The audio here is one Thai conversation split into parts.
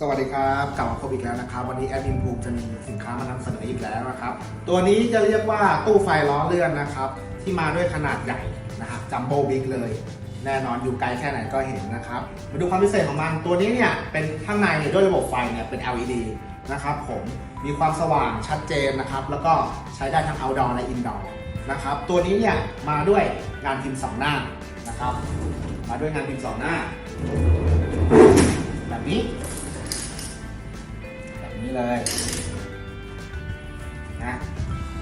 สวัสดีครับกลับมาพบอีกแล้วนะครับ วันนี้แอดมินภูมิจะมีสินค้ามานำเสนออีกแล้วนะครับ ตัวนี้จะเรียกว่าตู้ไฟล้อเลื่อนนะครับ ที่มาด้วยขนาดใหญ่นะครับจัมโบ้บิ๊กเลย แน่นอนอยู่ไกลแค่ไหนก็เห็นนะครับ มาดูความพิเศษของมันตัวนี้เนี่ยเป็นข้างในเนี่ยด้วยระบบไฟเนี่ยเป็น LED นะครับผมมีความสว่างชัดเจนนะครับ แล้วก็ใช้ได้ทั้ง outdoor และ indoor นะครับตัวนี้เนี่ยมาด้วยงานพิมพ์สองหน้านะครับ มาด้วยงานพิมพ์สองหน้าแบบนี้ นี้เลยนะ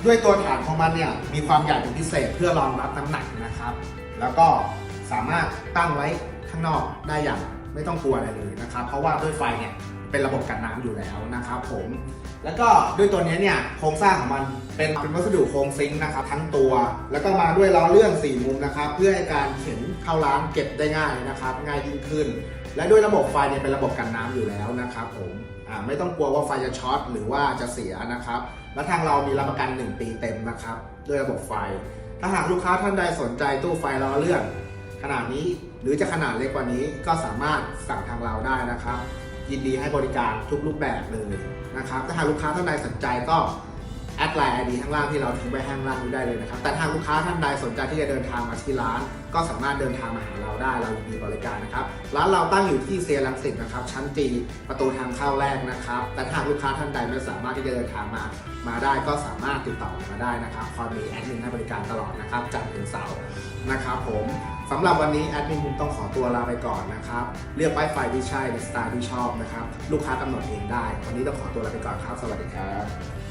ด้วยตัวฐานของมันเนี่ยมีความใหญ่เป็นพิเศษเพื่อรองรับน้ำหนักนะครับ แล้วก็สามารถตั้งไว้ข้างนอกได้อย่างไม่ต้องกลัวอะไรเลยนะครับ เพราะว่าด้วยไฟเนี่ยเป็นระบบกันน้ำอยู่แล้วนะครับผม แล้วก็ด้วยตัวนี้เนี่ยโครงสร้างของมันเป็นเป็นวัสดุโครงซิงค์นะครับทั้งตัว แล้วก็มาด้วยล้อเลื่อน4มุมนะครับ เพื่อให้การเข็นเข้าร้านเก็บได้ง่ายนะครับ ง่ายยิ่งขึ้น และด้วยระบบไฟเนี่ยเป็นระบบกันน้ำอยู่แล้วนะครับผมอ่าไม่ต้องกลัวว่าไฟจะช็อตหรือว่าจะเสียนะครับ และทางเรามีรับประกัน 1 ปีเต็มนะครับ ด้วยระบบไฟ ถ้าหากลูกค้าท่านใดสนใจตู้ไฟล้อเลื่อนขนาดนี้หรือจะขนาดเล็กกว่านี้ก็สามารถสั่งทางเราได้นะครับ ยินดีให้บริการทุกรูปแบบเลยนะครับ ถ้าหากลูกค้าท่านใดสนใจก็ ดไลน์ไอดีข้างล่างที่เราทิ้งไว้ข้างล่างนี้ได้เลยนะครับ แต่ถ้าลูกค้าท่านใดสนใจที่จะเดินทางมาที่ร้าน ก็สามารถเดินทางมาหาเราได้เรายินดีบริการนะครับร้านเราตั้งอยู่ที่เซียรังสิตนะครับชั้นจีประตูทางเข้าแรกนะครับ แต่ถ้าหากลูกค้าท่านใดไม่สามารถที่จะเดินทางมา มาได้ก็สามารถติดต่อมาได้นะครับคอยมีแอดมินให้บริการตลอดนะครับจันทร์ถึงเสาร์นะครับผมสำหรับวันนี้แอดมินผมต้องขอตัวลาไปก่อนนะครับเลือกไวไฟที่ใช่ในสไตล์ที่ชอบนะครับลูกค้ากำหนดเองได้ วันนี้ต้องขอตัวลาไปก่อนครับ สวัสดีครับ